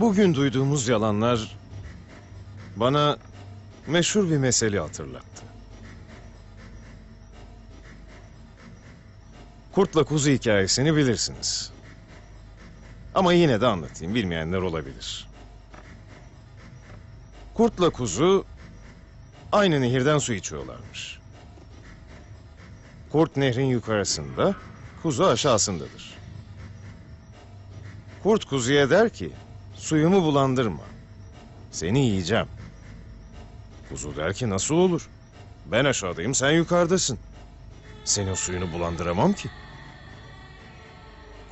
Bugün duyduğumuz yalanlar bana meşhur bir mesele hatırlattı. Kurtla kuzu hikayesini bilirsiniz. Ama yine de anlatayım, bilmeyenler olabilir. Kurtla kuzu aynı nehirden su içiyorlarmış. Kurt nehrin yukarısında, kuzu aşağısındadır. Kurt kuzuya der ki, suyumu bulandırma. Seni yiyeceğim. Kuzu der ki nasıl olur? Ben aşağıdayım, sen yukarıdasın. Senin suyunu bulandıramam ki.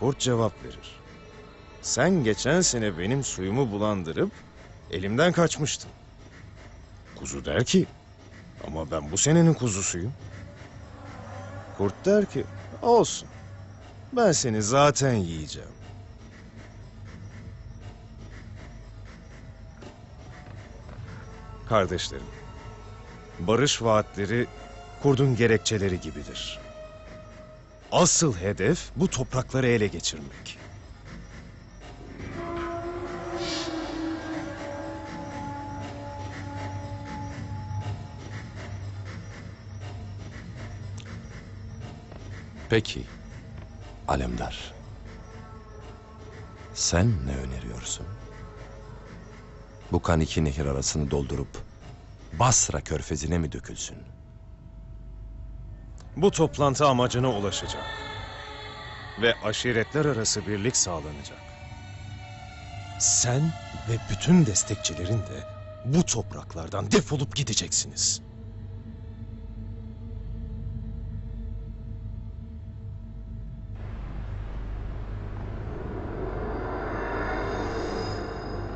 Kurt cevap verir. Sen geçen sene benim suyumu bulandırıp elimden kaçmıştın. Kuzu der ki, ama ben bu senenin kuzusuyum. Kurt der ki, olsun. Ben seni zaten yiyeceğim. Kardeşlerim, barış vaatleri kurdun gerekçeleri gibidir. Asıl hedef bu toprakları ele geçirmek. Peki, Alemdar. Sen ne öneriyorsun? Bu kan iki nehir arasını doldurup Basra körfezine mi dökülsün? Bu toplantı amacına ulaşacak. Ve aşiretler arası birlik sağlanacak. Sen ve bütün destekçilerin de bu topraklardan defolup gideceksiniz.